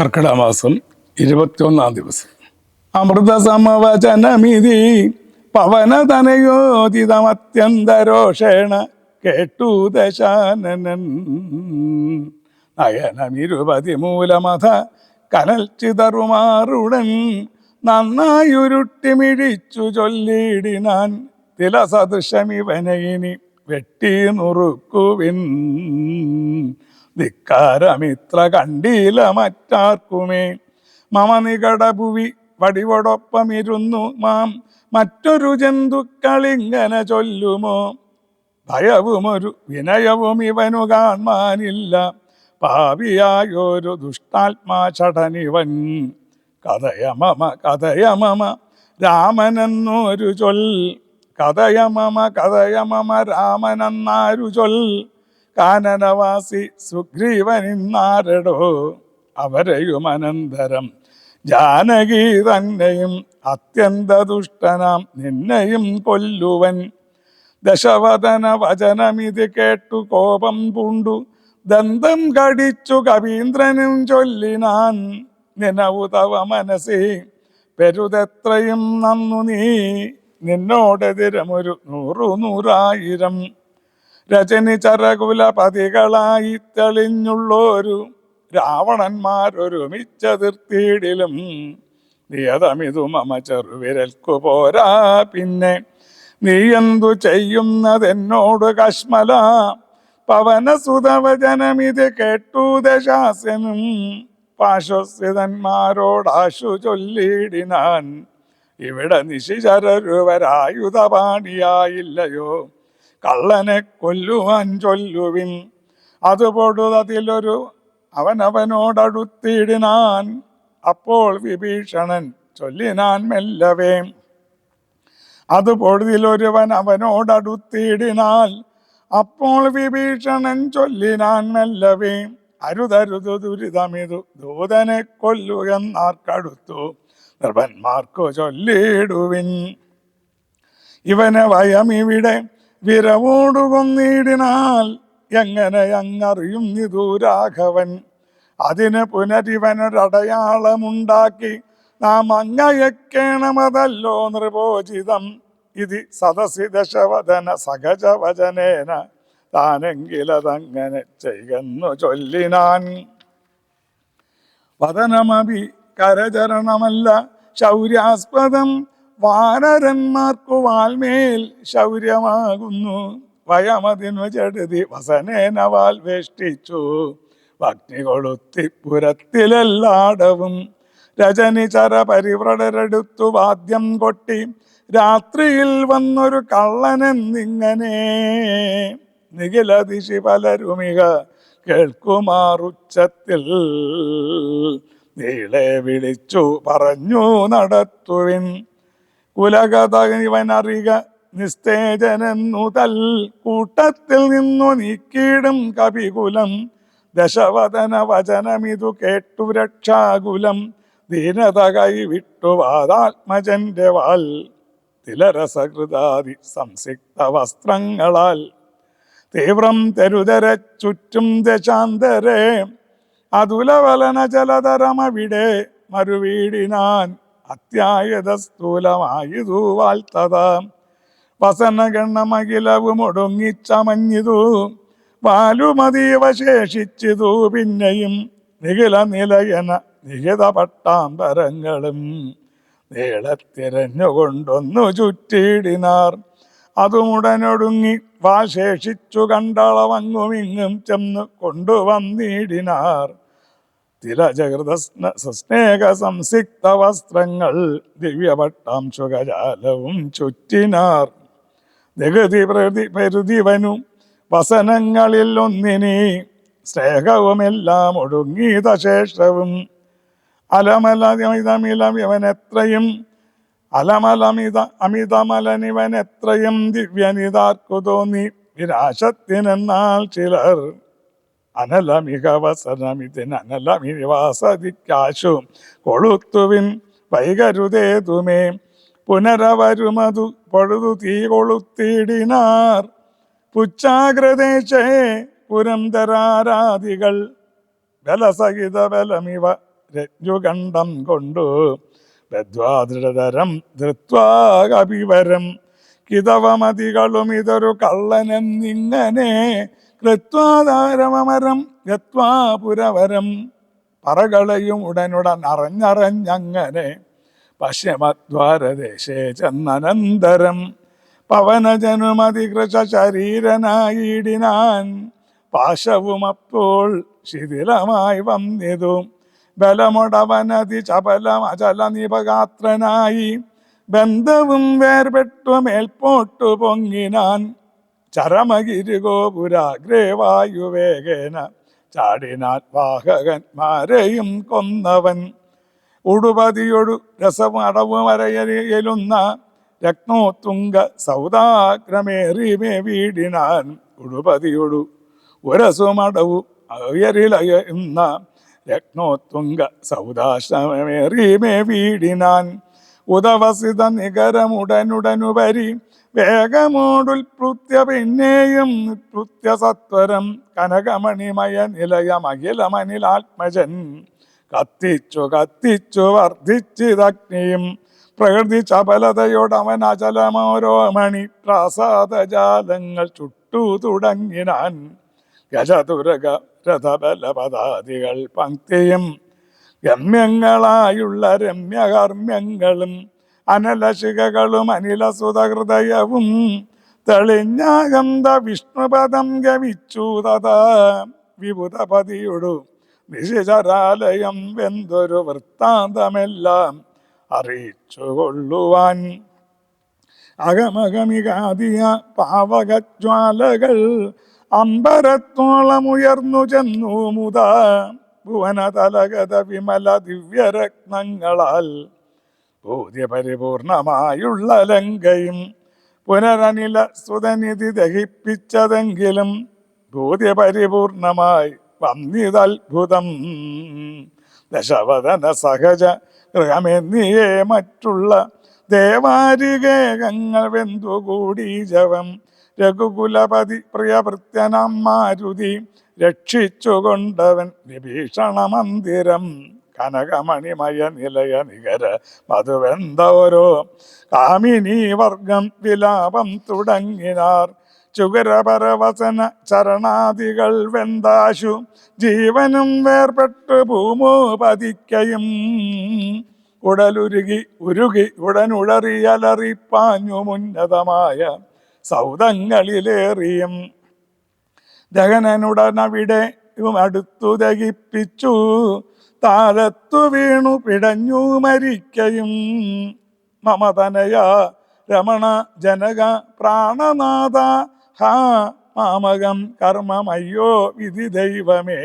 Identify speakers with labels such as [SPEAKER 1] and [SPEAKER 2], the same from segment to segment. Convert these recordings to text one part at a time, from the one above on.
[SPEAKER 1] കർക്കിടക മാസം ഇരുപത്തിയൊന്നാം ദിവസം. അമൃത സമവചനമിതി പവനതനയോദിതമത്യന്തരോഷേണ കേട്ടു ദശാനനൻ. നയനമിരുപതി മൂലമഥ കനൽ ചിതറുമാറുടൻ നന്നായുരുട്ടിമിഴിച്ചു ചൊല്ലിയിടിനാൻ തില സദൃശമിവനയിനി വെട്ടി നുറുക്കുവിൻ. ധിക്കാരമിത്ര കണ്ടീല മറ്റാർക്കുമേ. മമ നികടഭുവി വടിവോടൊപ്പമിരുന്നു മാം. മറ്റൊരു ജന്തുക്കളിങ്ങനെ ചൊല്ലുമോ? ഭയവുമൊരു വിനയവും ഇവനു കാണാനില്ല പാപിയായൊരു ദുഷ്ടാത്മാ ചടനിവൻ. കഥയമമ കഥയമമ രാമനെന്നൊരു ചൊൽ. കഥയമമ കഥയമമ രാമനെന്നാരു ചൊൽ. കാനനവാസി സുഗ്രീവനിന്നാരടോ അവരെയും അനന്തരം. ജാനകി തന്നെയും അത്യന്ത ദുഷ്ടനാം നിന്നെയും കൊല്ലുവൻ. ദശവദന വചനമിത് കേട്ടു കോപം പൂണ്ടു. ദന്തം കടിച്ചു കവീന്ദ്രനും ചൊല്ലിനാൻ നിനവു തവ മനസ്സേ പെരുതെത്രയും നന്നു നീ. നിന്നോടെതിരമൊരു നൂറു നൂറായിരം. രജനി ചരകുലപതികളായി തെളിഞ്ഞുള്ളോരു രാവണന്മാരൊരുമിച്ചതിർത്തിയിടിലും നിയതമിതു മമ ചെറുവിരൽക്കു പോരാ. പിന്നെ നീ എന്തു ചെയ്യുന്നതെന്നോട് കശ്മല. പവനസുതവചനമിത് കേട്ടു ദശാസ്യനും പാശ്വസിതന്മാരോടാശു ചൊല്ലിയിടിനാൻ. ഇവിടെ നിശിചരരുവരായുധപാണിയായില്ലയോ. കള്ളനെ കൊല്ലുവാൻ ചൊല്ലുവിൻ. അത് പൊടുതതിലൊരു അവനവനോടടുത്തിടിനാൻ. അപ്പോൾ വിഭീഷണൻ ചൊല്ലിനാൻ മെല്ലവേ. അത് പൊടുതിലൊരുവൻ അവനോടടുത്തിടിനാൽ. അപ്പോൾ വിഭീഷണൻ ചൊല്ലിനാൻ മെല്ലവേ. അരുതരുതു ദുരിതമിതു ദൂതനെ കൊല്ലുകെന്നാർക്കടുത്തു നിർഭന്മാർക്കു ചൊല്ലിടുവിൻ. ഇവനെ വയമിവിടെ വിരവോടു കൊന്നിടിനാൽ എങ്ങനെ അങ്ങറിയും നിതു രാഘവൻ? അതിന് പുനരിവനൊരടയാളമുണ്ടാക്കി നാം അങ്ങയക്കേണമതല്ലോ നൃപോചിതം. ഇത് സദസി ദശവദന സഹജവചനേന താനെങ്കിലതങ്ങനെ ചെയ്യുന്നു ചൊല്ലിനാൻ. വദനമഭി കരചരണമല്ല ശൗര്യാസ്പദം. വാനരന്മാർക്കു വാൽമേൽ ശൗര്യമാകുന്നു. വയമതിനു ചെടുതി വസനേന വാൽ വേഷ്ടിച്ചു. ഭക്തി രജനി ചര പരിവ്രടരെടുത്തു വാദ്യം കൊട്ടി. രാത്രിയിൽ വന്നൊരു കള്ളനെന്നിങ്ങനെ നിഖിലതിശി പലരുമിക കേൾക്കുമാറുച്ചത്തിൽ നീളെ വിളിച്ചു പറഞ്ഞു നടത്തുവിൻ. കുലകഥ വനറിക നിസ്തേജനെന്നു തൽ കൂട്ടത്തിൽ നിന്നു നീക്കിയിടും കപികുലം. ദശവദന വചനമിതു കേട്ടു രക്ഷാകുലം. ദീനത കൈവിട്ടു വാതാത്മജന്റെ വാൽ. തിലരസകൃതാതി സംസിക്ത വസ്ത്രങ്ങളാൽ. തീവ്രം തെരുതര ചുറ്റും ദശാന്തരേ. അതുലവലന ജലധരമവിടെ മറുവീടിനാൻ അത്യായത സ്ഥൂലമായതു വാഴ്ത്തത വസനഗണ്ണമകിലവും ഒടുങ്ങിച്ചമഞ്ഞിതു വാലുമതീവ ശേഷിച്ചിതു പിന്നെയും നിഖില നിലയന നിഹിത പട്ടാമ്പരങ്ങളും നീളത്തിരഞ്ഞുകൊണ്ടൊന്നു ചുറ്റിയിടിനാർ അതുമുടനൊടുങ്ങി വാശേഷിച്ചു കണ്ടളവങ്ങുമിങ്ങും ചെന്ന് കൊണ്ടുവന്നിടിനാർ. തിലജകൃത സ്നേഹ സംസിക്ത വസ്ത്രങ്ങൾ ദിവ്യപട്ടാംശുകജാലവും ചുറ്റിനാർ. നികുതി പ്രതി പെരുതിവനു വസനങ്ങളിൽ ഒന്നിനി സ്നേഹവുമെല്ലാം ഒടുങ്ങിയത ശേഷവും. അലമലമിതമിലമിവനെത്രയും അലമലമിത അമിതമലനിവനെത്രയും ദിവ്യനിതാർക്കു തോന്നി ചിലർ അനലമിക വസനമിതിന് അനലമിവാസതിക്കാശു കൊളുത്തുവിൻ വൈകരുതേതുമേ. പുനരവരുമതു പൊഴുതു തീ കൊളുത്തിയിടിനാർ പുച്ഛാഗ്രദേശേ പുരന്തരാരാധികൾ ബലസഹിത ബലമിവ രജ്ജുകണ്ഠം കൊണ്ടു. ബദ്ധ്വാദൃഢതരം ധൃത്വാ കപിവരം. കിതവമതികളും ഇതൊരു കള്ളനെന്നിങ്ങനെ കൃത്വാധാരമരം ഗത്വാ പുരവരം പറകളയും ഉടനുടൻ അറിഞ്ഞറിഞ്ഞങ്ങനെ പശ്ചിമദ്വാരദേശേ ചെന്നനന്തരം പവനജനുമതികൃശ ശരീരനായിടിനാൻ പാശവും അപ്പോൾ ശിഥിലമായി വന്നിതു. ബലമുടവനതി ചപലം അചല നിപഗാത്രനായി ബന്ധവും വേർപെട്ടു മേൽപോട്ടു പൊങ്ങിനാൻ ചരമഗിരിഗോപുരാഗ്രേ വായുവേഗേന ചാടിനാൻ വാഹകന്മാരെയും കൊന്നവൻ. ഉടുപതിയൊടു രസമടവുമരയലുന്ന രക്നോത്തുങ്ക സൗദാഗ്രമേറിമേ വീടിനാൻ ഉടുപതിയൊടു ഉരസുമടവു അയരിലയുന്ന രക്നോത്തുങ്ക സൗദാശ്രമേറിമേ വീടിനാൻ. ഉദവസിത നികരമുടനുടനുപരി വേഗമോടുൽപൃത്യ പിന്നെയും ഉത്പൃത്യ സത്വരം കനകമണിമയ നിലയമഖിലമനിലാത്മജൻ കത്തിച്ചു കത്തിച്ചു വർദ്ധിച്ചിതഗ്നിയും പ്രകൃതി ചപലതയോടവൻ അചലമോരോ മണി പ്രാസാദജാലങ്ങൾ ചുട്ടു തുടങ്ങിനാൻ. ഗജതുരക രഥബലപദാദികൾ പങ്ക്തിയും ഗമ്യങ്ങളായുള്ള രമ്യകർമ്മ്യങ്ങളും അനലശികകളും അനിലസുതഹൃദയവും തെളിഞ്ഞാകന്ത വിഷ്ണുപദം ഗമിച്ചു വിഭുതപതിയുടു. നിശിചരാലയം വെന്തൊരു വൃത്താന്തമെല്ലാം അറിയിച്ചു കൊള്ളുവാൻ അകമകമികാതിയ പാവകജ്വാലകൾ അമ്പരത്തോളമുയർന്നു ചെന്നു മുത. ഭുവനതലഗത വിമല ദിവ്യരത്നങ്ങളാൽ ബോധ്യപരിപൂർണമായുള്ള ലങ്കയും പുനരനില സുതനിധി ദഹിപ്പിച്ചതെങ്കിലും ബോധ്യപരിപൂർണമായി വന്നിതത്ഭുതം. ദശവദന സഹജ ഗൃഹമെന്നിയേ മറ്റുള്ള ദേവാരികേകങ്ങൾ വെന്തുകൂടി ജവം രഘുകുലപതി പ്രിയഭൃത്യനാം മാരുതി രക്ഷിച്ചുകൊണ്ടവൻ വിഭീഷണ മന്ദിരം കനകമണിമയ നിലയ നികര മധുവെന്തോരോ കാമിനി വർഗം വിലാപം തുടങ്ങിനാർ. ചുകരപരവസന ചരണാദികൾ വെന്താശു ജീവനും വേർപെട്ട് ഭൂമോ പതിക്കയും ഉടലുരുകി ഉരുകി ഉടനുഴറിയലറിപ്പാഞ്ഞു മുന്നതമായ സൗദങ്ങളിലേറിയും ദഹനനുടനവിടെ അടുത്തു ദഹിപ്പിച്ചു താലത്തു വീണു പിടഞ്ഞു മരിക്കയും. മമതനയ രമണ ജനക പ്രാണനാഥ. ഹാ മാമകം കർമ്മമയ്യോ വിധി ദൈവമേ.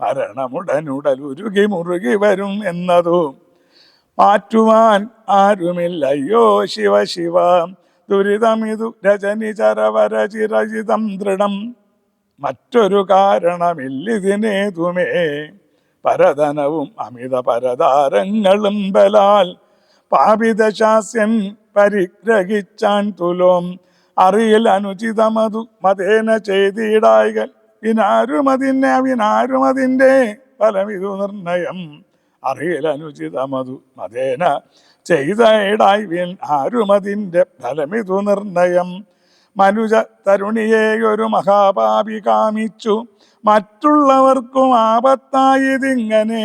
[SPEAKER 1] മരണമുടനുടലുരുകി മുറുകി വരും എന്നതു. മാറ്റുവാൻ ആരുമില്ലയ്യോ ശിവ ശിവ. ദുരിതമിതു രജനി ചരവര ചിരചിതം ദൃഢം. മറ്റൊരു കാരണമില്ലിതിനേതുമേ പരതനവും അമിത പരതാരങ്ങളും ബലാൽ. പാപിതശാസ്യൻ പരിഗ്രഹിച്ചാൻ തുലോം. അറിയിൽ അനുചിതമതു മതേന ചെയ്തിടായികൾ വിനാരുമതിന്റെ അവിനാരുമതിന്റെ ഫലമിതു നിർണയം. അറിയിൽ അനുചിതമതു മതേന ചെയ്ത വിൻ ആരുമതിന്റെ ഫലമിതു നിർണയം. മനുജ തരുണിയെ ഒരു മഹാപാപി കാമിച്ചു. മറ്റുള്ളവർക്കും ആപത്തായതിങ്ങനെ.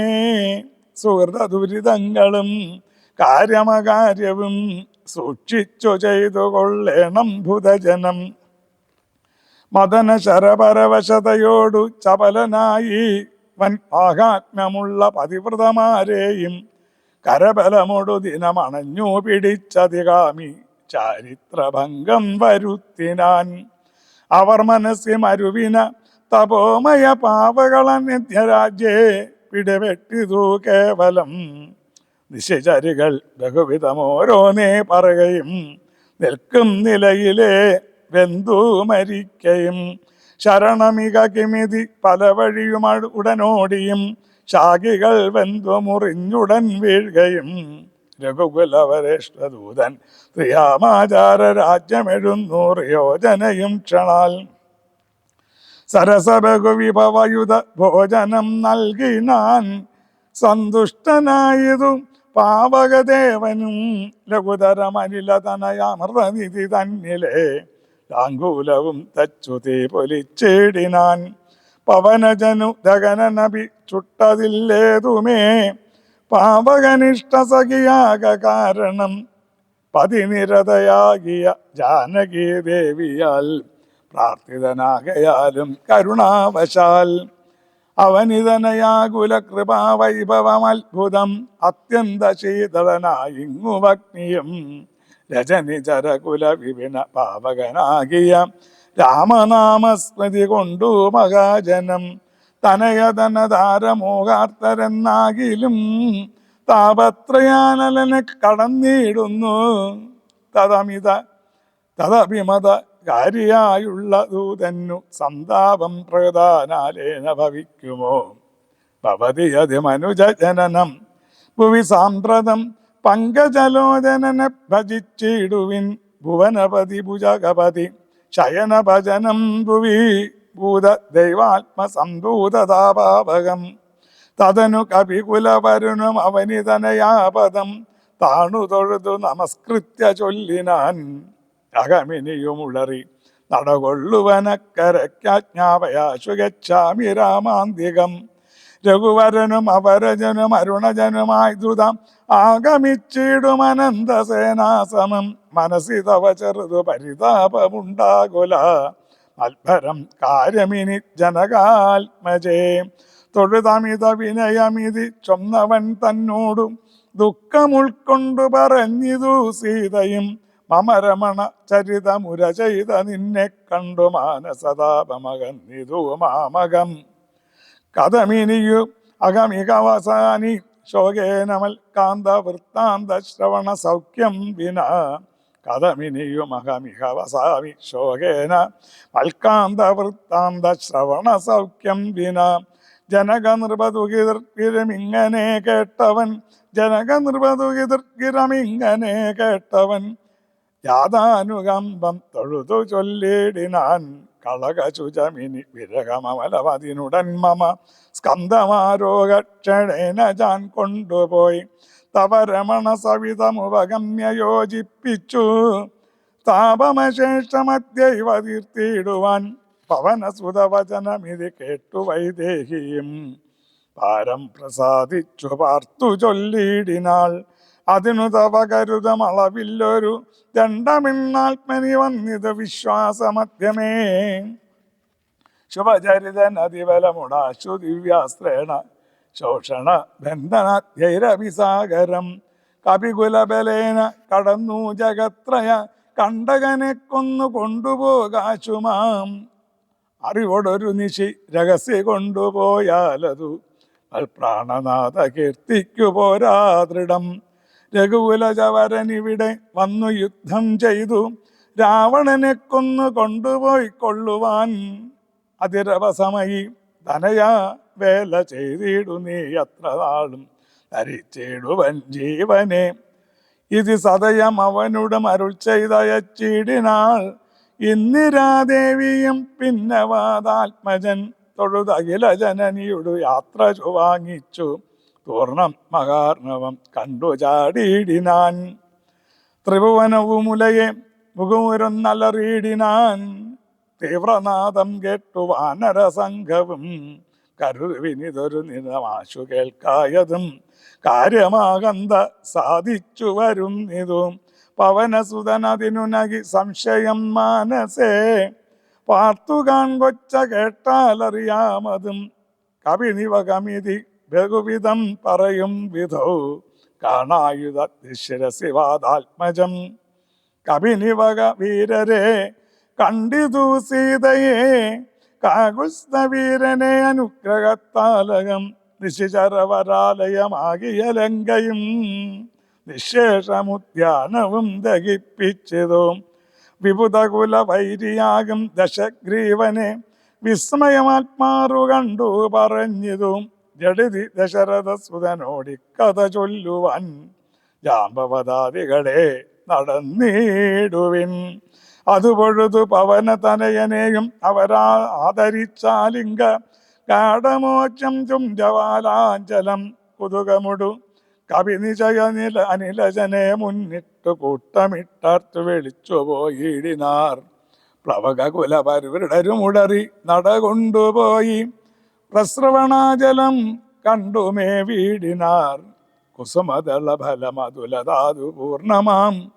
[SPEAKER 1] സുഹൃത ദുരിതങ്ങളും കാര്യമകാര്യവും സൂക്ഷിച്ചു ചെയ്തു കൊള്ളേണം ഭുതജനം. മദന ശരപരവശതയോടു ചപലനായി വൻ പാകാത്മ്യമുള്ള പതിവ്രതമാരെയും കരബലമൊടു ദിനമണഞ്ഞു പിടിച്ചതികാമി. ചാരിത്രഭംഗം വരുത്തിനാൻ അവർ മനസ്സി മരുവിന തപോമയ പാവകളന്യരാജ്യേ പിടിവെട്ടിതു കേവലം. നിശചരികൾ ബഹുവിധമോരോന്നേ പറയുകയും നിൽക്കും നിലയിലെ വെന്തു മരിക്കയും. ശരണമിക കിമിതി പല വഴിയും ഉടനോടിയും ശാഖികൾ വെന്തു മുറിഞ്ഞുടൻ വീഴുകയും. രഘുകുലവരേഷ്ഠദൂതൻ ശ്രീയാമാചാര രാജ്യമെഴുന്നൂറ് യോജനയും ക്ഷണാൽ. സരസബഹുവിഭവയുധ ഭോജനം നൽകിനാൻ സന്തുഷ്ടനായതു പാവകദേവനും ലഘുതരമനിലതനയാമൃതനിധി തന്നിലെ. ലാംഗൂലവും തച്ചു തീ പൊലിച്ചിടിനാൻ. പവനജനു ദഗനനബി ചുട്ടതില്ലേതുമേ. പാവകനിഷ്ഠ സഖിയാക കാരണം പതിനിരതയാകിയ ജാനകി ദേവിയാൽ പ്രാർത്ഥിതനാകയാലും കരുണാവശാൽ. അവനിതനയാകുല കൃപാവൈഭവമത്ഭുതം അത്യന്ത ശീതളനായിങ്ങുവഗ്നിയും രജനി ചരകുല വിപിന പാവകനാകിയ രാമനാമസ്മൃതി കൊണ്ടു മഹാജനം. തനയതനതാരമോഹാർത്തരെന്നാകിലും താപത്രയാനലനെ കടന്നിടുന്നു. തതമിത തദഭിമത കാര്യായുള്ള ദൂതന്നു സന്താപം പ്രധാനാലേന ഭവിക്കുമോ? ഭവതി അത് മനുജജനനം ഭുവി സാമ്പ്രതം പങ്കജലോചനനെ ഭജിച്ചിടുവിൻ. ഭുവനപതി ഭുജഗപതി ശയനഭജനം ഭുവി ഭൂത ദൈവാത്മസംഭൂതതാപാവകം തതനു കപികുലവരുണം അവനിതനയാപദം. താണു തൊഴുതു നമസ്കൃത്യ ചൊല്ലിനാൻ അകമിനിയുമുളറി. നടകൊള്ളുവനക്കരയ്ക്കാജ്ഞാപയാശു ഗച്ഛാമി രാമാന്തികം. രഘുവരനും അപരജനും അരുണജനുമായി ദ്രുതം ആഗമിച്ചിടുമനന്തസേനാസമം. മനസ്സിതവ ചെറുതു പരിതാപമുണ്ടാകുല. അത്ഭരം കാര്യമിനി ജനകാത്മജേ. തൊഴുതമിത വിനയമിതി ചൊന്നവൻ തന്നോടും ദുഃഖമുൾക്കൊണ്ടു പറഞ്ഞിതു സീതയും. മമരമണ ചരിതമുര ചെയ്ത നിന്നെ കണ്ടു മാനസതാപമകന്നിതു മാമകം. കഥമിനിയു അകമികവസാനി ശോകേനമൽ കാന്ത വൃത്താന്ത ശ്രവണ സൗഖ്യം വിന. കഥമിനിയും അഹമികവസാമി ശോകേന. മൽക്കാന്ത വൃത്താന്ത ശ്രവണ സൗഖ്യം വിന. ജനക നൃപതുകിതർക്കിരമിങ്ങനെ കേട്ടവൻ. ജനക നൃപതുകിതർക്കിരമിങ്ങനെ കേട്ടവൻ. യാതാനുകമ്പം തൊഴുതു ചൊല്ലിടിനാൻ. കളകശുചമിനി വിരകമലവതിനുടൻ മമ. സ്കന്ധമാരോഗക്ഷണേന ഞാൻ കൊണ്ടുപോയി. തവ രമണ സവിതമുപഗമ്യ യോജിപ്പിച്ചു. താപമശേഷമദ്യൈവ തീർത്തിയിടുവാൻ പവനസുതവചനമിതി കേട്ടു വൈദേഹിയും. പാരം പ്രസാദിച്ചു പാർത്തു ചൊല്ലിയിടിനാൾ. അതിനു തവ കരുതമളവില്ലൊരു ദണ്ഡമിന്നാത്മനി വന്നിത് വിശ്വാസമധ്യമേ. ശുഭചരിതൻ അതിബലമുടാശു ദിവ്യാസ്ത്രേണ ശോഷണ ബന്ധനധൈരവിസാഗരം കപികുലബലേന കടന്നു ജഗത്രയ കണ്ടകനെ കൊന്നു കൊണ്ടുപോകാശുമാം അറിവോടൊരു നിശി രഹസ്യ കൊണ്ടുപോയാലതു പ്രാണനാഥ കീർത്തിക്കു പോരാ ദൃഢം. രഘുകുലജവരനിവിടെ വന്നു യുദ്ധം ചെയ്തു രാവണനെ കൊന്നു കൊണ്ടുപോയി കൊള്ളുവാൻ. അതിരവസമയി തനയാ വേല ചെയ്തിടു നീ എത്ര നാളും ധരിച്ചിടുവൻ ജീവനെ. ഇത് സതയം അവനുടെ അരുൾ ചെയ്തയച്ചിടിനാൾ ഇന്ദിരാദേവിയും പിന്നെ വാതാത്മജൻ തൊഴുതകില ജനനിയുടെ യാത്ര ചുവാങ്ങിച്ചു പൂർണം മകാർണവം കണ്ടു ചാടിയിടിനാൻ. ത്രിഭുവനവുമുലയെ മുഖമുരന്നലറിയിടിനാൻ തീവ്രനാദം കേട്ടു വാനരസംഘവും കരുവിനിതൊരു നിലമാശു കേൾക്കായതും കാര്യമാകന്ത സാധിച്ചു വരുന്നതും. പവനസുതനതിനുനകി സംശയം മാനസേ പാർത്തുകാൻ കൊച്ച കേട്ടാലറിയാമതും. കവിനിവകമിതി ബഹുവിധം പറയും വിധൗ കാണായുധ ശിരസിവാദാത്മജം കവിനിവക വീരരെ കണ്ടിതു സീതയെ കാകുസ്ത അനുഗ്രഹത്താലയം നിശിചരവരാലയമാകിയ ലങ്കയും നിശേഷമുദ്യാനവും ദഹിപ്പിച്ചതും. വിപുതകുല വൈരിയാകും ദശഗ്രീവനെ വിസ്മയമാത്മാറു കണ്ടു പറഞ്ഞതും. ജഡിതി ദശരഥ സുതനോടി ചൊല്ലുവാൻ ജാമ്പവതാദികളെ നടന്നിടുവിൻ. അതുപൊഴുതു പവന തനയനെയും അവരാ ആദരിച്ചാലിംഗ ഗാഠമോക്ഷം ചുംജവാലാഞ്ചലം കുതുകമുടു. കവിനിചയ നില അനിലജനെ മുന്നിട്ടു കൂട്ടമിട്ടർത്തു വിളിച്ചു പോയിടിനാർ. പ്ലവക കുലപരുടരുമുടറി നടകൊണ്ടുപോയി. പ്രസ്രവണാജലം കണ്ടുമേ വീടിനാർ. കുസുമദള ഫലമതുലതാതു പൂർണമാം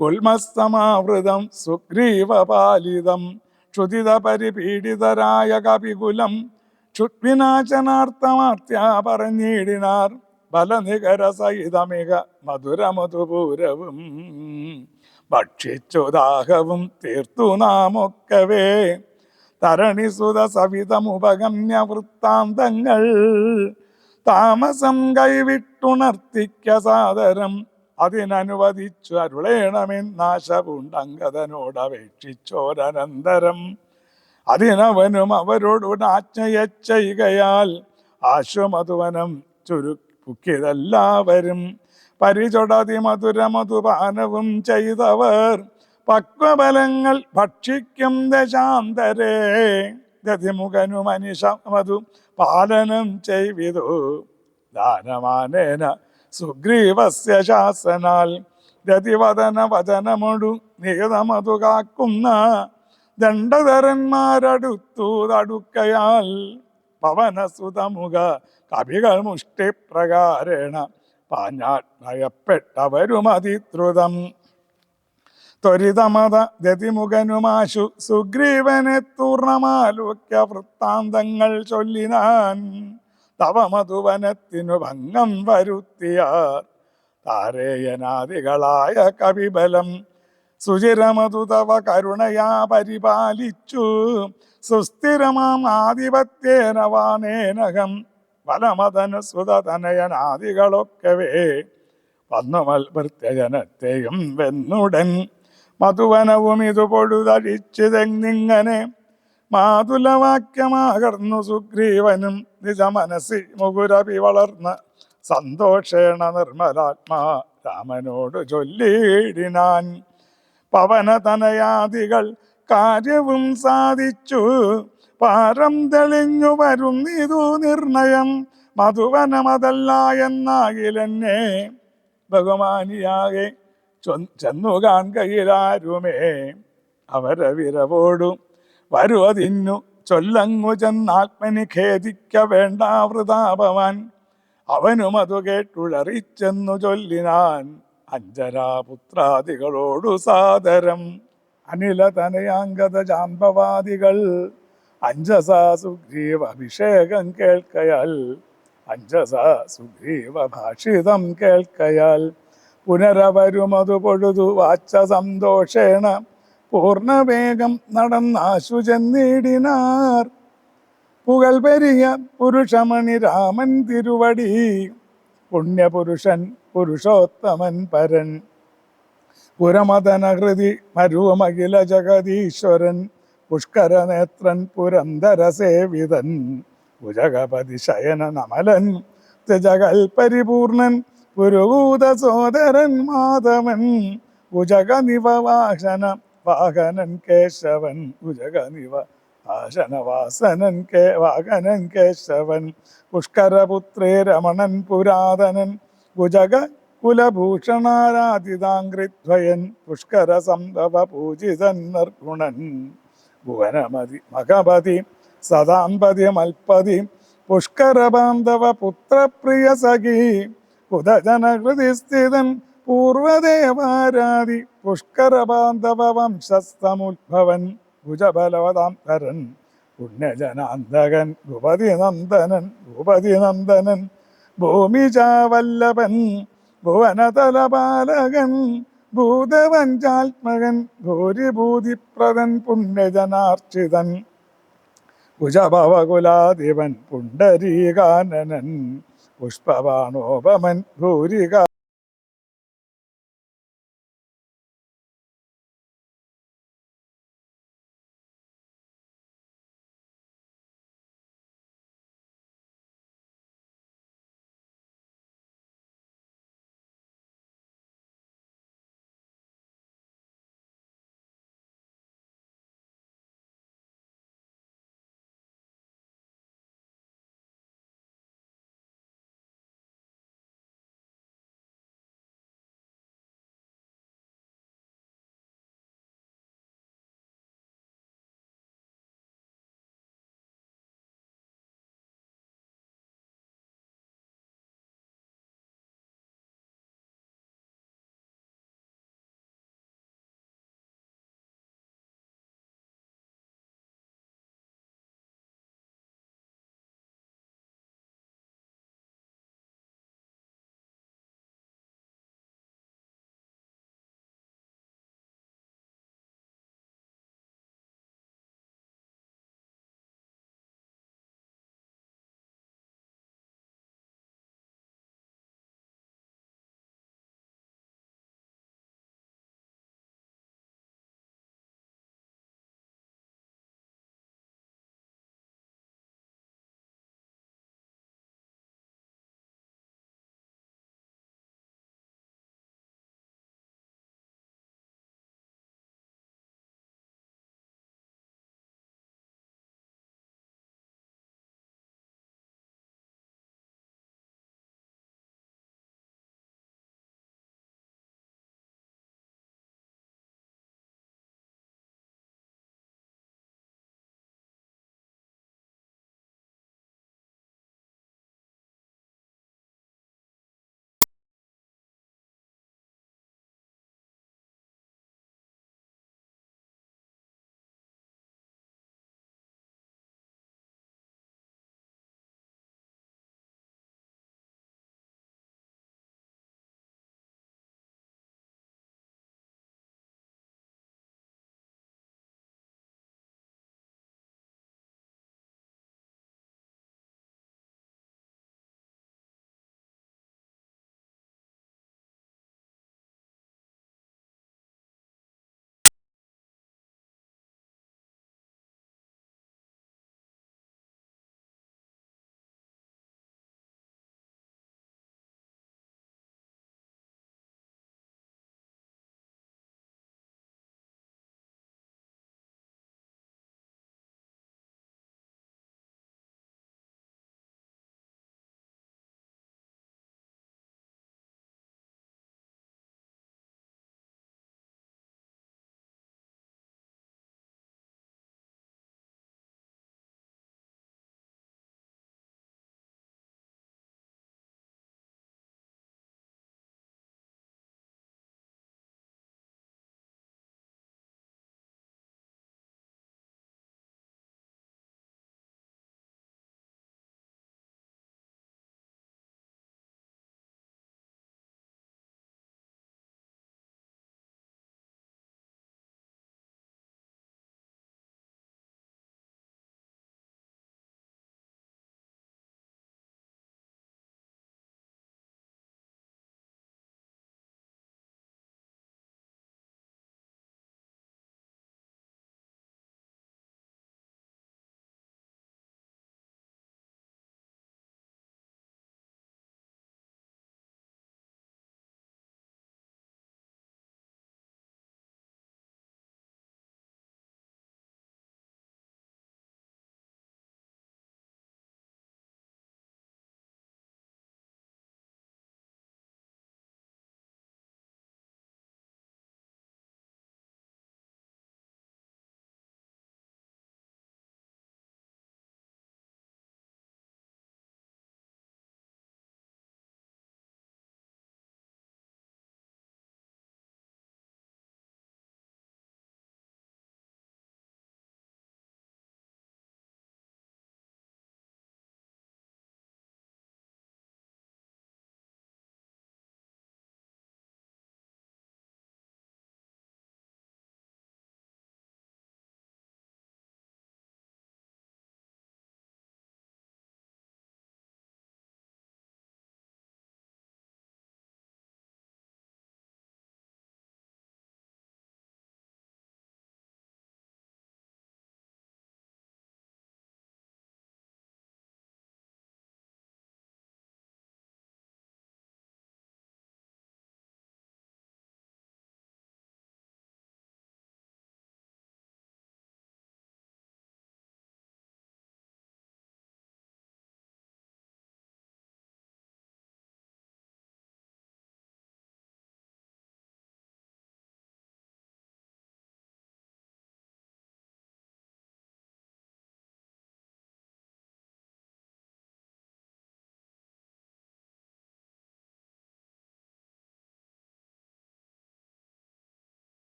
[SPEAKER 1] ഗുൽമസ്തമാവൃതം സുഗ്രീവപാലിതം ക്ഷുതിത പരിപീഡിതരായ കപികുലം ക്ഷുദ്വിനാശനാർത്ഥമാർത്യ പറഞ്ഞിടിനാർ ബലനികര സഹിതമിക മധുരമധുപൂരവും. ഭക്ഷിച്ചു ദാഹവും തീർത്തു നാമൊക്കവേ. തരണിസുത സവിതമുപഗമ്യ വൃത്താന്തങ്ങൾ താമസം കൈവിട്ടുണർത്തിക്ക സാദരം അതിനനുവദിച്ചു അരുളേണമെന്നാശപുണ്ടങ്കതനോടപേക്ഷിച്ചോരനന്തരം അതിനവനും അവരോടുടാജ്ഞയച്ചെയ്കയാൽ ആശ്വമധുവനം ചുരുക്കിയതെല്ലാവരും പരിചൊടതി മധുര മധുപാനവും ചെയ്തവർ പക്വബലങ്ങൾ ഭക്ഷിക്കും ദശാന്തരേ. ദതിമുഖനു മനുഷ മധു പാലനം ചെയ്വിതു. ദാനമാനേന സുഗ്രീവസ്യ ശാസനാൽ രതിവദന വചനമൊടു നിയതമതു കാക്കുന്ന ദണ്ഡധരന്മാരടുത്തു തടുക്കയാൽ പവനസുതമുഖ കവികൾ മുഷ്ടിപ്രകാരേണ പാഞ്ഞാൽ ഭയപ്പെട്ടവരുമതിദ്രുതം ത്വരിതമത ഗതിമുഖനുമാശു സുഗ്രീവനെ തൂർണമാലോക്യ വൃത്താന്തങ്ങൾ ചൊല്ലിനാൻ തവ മധുവനത്തിനു ഭംഗം വരുത്തിയാർ. താരേയനാദികളായ കവിബലം സുചിരമതു തവ കരുണയാ പരിപാലിച്ചു. സുസ്ഥിരമാം ആധിപത്യേനവാനേനകം വാനേനകം വലമതനു സുതനയനാദികളൊക്കവേ വന്നു വെന്നുടൻ മധുവനവും ഇത് പൊഴുതഴിച്ചതെങ്ങിങ്ങനെ മാതുലവാക്യമാകർന്നു സുഗ്രീവനും നിജ മനസ്സി മുകുരപി വളർന്ന സന്തോഷേണ നിർമ്മലാത്മാ രാമനോട് ചൊല്ലിയിടിനാൻ. പവനതനയാദികൾ കാര്യവും സാധിച്ചു. പാരം തെളിഞ്ഞു വരുന്നിതു നിർണയം. മധുവനമതല്ല എന്നാകിലെന്നെ ബഹുമാനിയാകെ ചെന്നു കാൺകയിലാരുമേ അവരെ വിരവോടും വരുവതിന്നു ചൊല്ലങ്ങു ചെന്നാത്മനി ഖേദിക്ക വേണ്ട വൃതാഭവാൻ അവനും അതു കേട്ടുഴറിച്ചെന്നു ചൊല്ലിനാൻ അഞ്ജനാപുത്രാദികളോടു സാദരം. അനില തനയാംഗത ജാമ്പവാദികൾ അഞ്ജസാ സുഗ്രീവ അഭിഷേകം കേൾക്കയാൽ അഞ്ജസാ സുഗ്രീവ ഭാഷിതം കേൾക്കയാൽ. പുനരവരുമതു പൊഴുതു വാച്ച സന്തോഷേണ പൂർണവേഗം നടന്നാശു ചെന്നിടിനാർ പുകൾ പെരിയ പുരുഷമണി രാമൻ തിരുവടി. പുണ്യപുരുഷൻ പുരുഷോത്തമൻ പരൻ. പുരമതനഹൃതി മരുവമഖില ജഗദീശ്വരൻ. പുഷ്കരനേത്രൻ പുരന്തര സേവിതൻ. ഭുജഗപതി ശയന നമലൻ. ത്യജകൽ പരിപൂർണൻ പുരുഭൂത സോദരൻ മാധവൻ. ഭുജഗ നിവവാസന വാഹനൻ കേശവൻ ഭുജഗ നിവ ആശനവാസനൻ കേ വാഹനൻ കേശവൻ പുഷ്കരപുത്രേ രമണൻ പുരാതനൻ ഭുജഗ കുലഭൂഷണാരാധിതാംഗ്രിധ്വയൻ പുഷ്കര സംഭവ പൂജിതൻ നിർഗുണൻ ഭുവനമതി മകപതി സദാമ്പതി മൽപതി പുഷ്കരബാന്ധവ പുത്രപ്രിയ സഖി കുതജനഹൃതി സ്ഥിതൻ പൂർവദേവാരാധി പുഷ്കരബാന്ധവ വംശസ്തമുദ്ഭവൻ ഭുജബലവതാം തരൻ. പുണ്യജനാന്തകൻ ഭൂപതി നന്ദനൻ ഭൂപതി നന്ദനൻ ഭൂമിജാവല്ലഭൻ ഭുവനതലപാലകൻ. ഭൂതവഞ്ചാത്മകൻ ഭൂരിഭൂതിപ്രദൻ പുണ്യജനാർച്ചിതൻ. കുജഭവകുലാധിപൻ പുണ്ടരീകാനനൻ പുഷ്പവാണോപമൻ ഭൂരിക